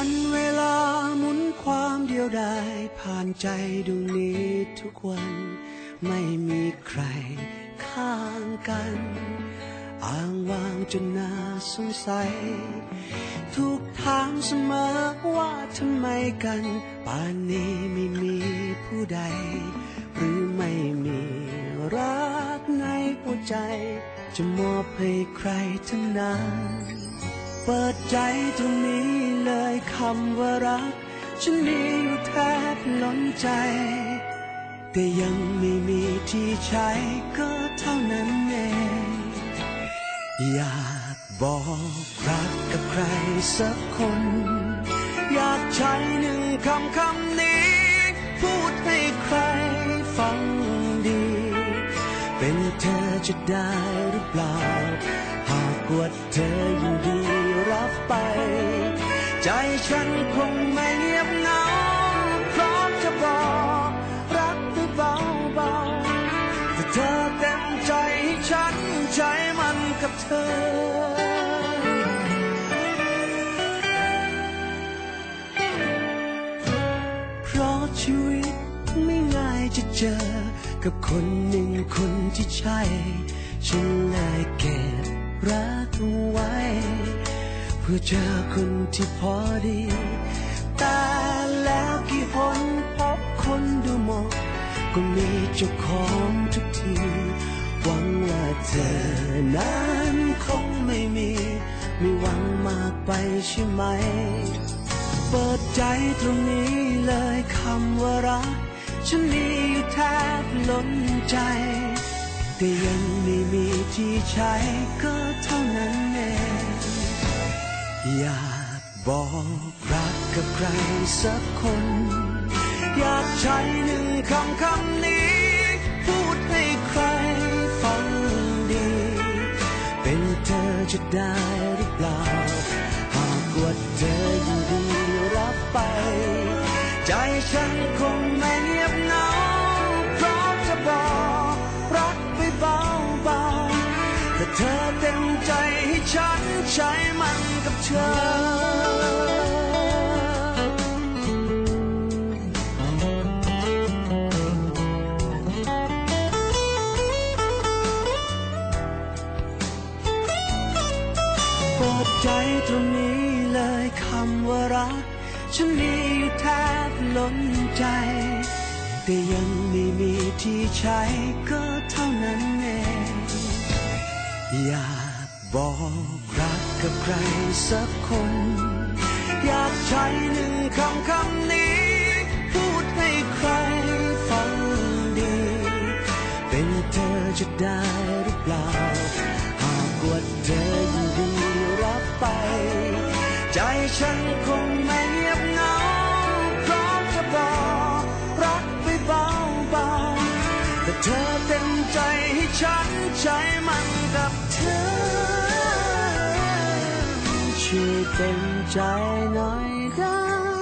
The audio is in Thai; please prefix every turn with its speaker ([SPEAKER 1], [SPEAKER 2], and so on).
[SPEAKER 1] วันเวลาหมุนความเดียวดายผ่านใจดวงนี้ทุกวัน ไม่มีใครข้างกัน อ้างว้างจนน่าสงสัยถูกถามเสมอว่าทำไมกันป่านนี้ไม่มีผู้ใด หรือไม่มีรักในหัวใจ จะมอบให้ใครทั้งนั้น เปิดใจตรงนี้เลยคำว่ารัก ฉันมีอยู่แทบล้นใจ แต่ยังไม่มีที่ใช้ก็เท่านั้นเองอยากบอกรักกับใครสักคน อยากใช้หนึ่งคำคำนี้ พูดให้ใครฟังดี เป็นเธอจะได้หรือเปล่า หากว่าเธอยินดี บไป ใจฉันคงไม่เงียบเหงาพร้อมจะบอกรักด้วยเบาๆแต่เธอเต็มใจให้ฉันใช้มันกับเธอเพราะชีวิตไม่ง่ายจะเจอ กับคนหนึ่งคนที่ใช่ ฉันเลยเก็บรักเอาไว้ พื่อเจอคนที่พอดี แต่แล้วกี่หนพบคนดูหมาะก็มีเจ้าของทุกที หวังว่าเธอนั้นคงไม่มี ไม่หวังมากไปใช่ไหม เปิดใจตรงนี้เลยคำว่ารัก ฉันมีอยู่แทบล้นใจ แต่ยังไม่มีที่ใช้ก็เท่านั้นเอง อยากบอกรักกับใครสักคน อยากใช้หนึ่งคำคำนี้ พูดให้ใครฟังดี เป็นเธอจะได้หรือเปล่า หากว่าเธอยินดีรับไป ใจฉันคงไม่เงียบเหงาพร้อมจะบอกรักไปเบาๆแต่เธอเต็ม ใจให้ฉันใช้มันกับเธอปิดใจตรงนี้เลยคำว่ารัก ฉันมีอยู่แทบล้นใจ แต่ยังไม่มีที่ใช้ก็เท่านั้นเอง อยาก บอกรักกับใครสักคน อยากใช้หนึ่งคำคำนี้ พูดให้ใครฟังดี เป็นเธอจะได้หรือเปล่า หากว่าเธอยินดีรับไป ใจฉันคง แต่เธอเต็มใจให้ฉันใช้มันกับเธอ ช่วยเต็มใจหน่อยได้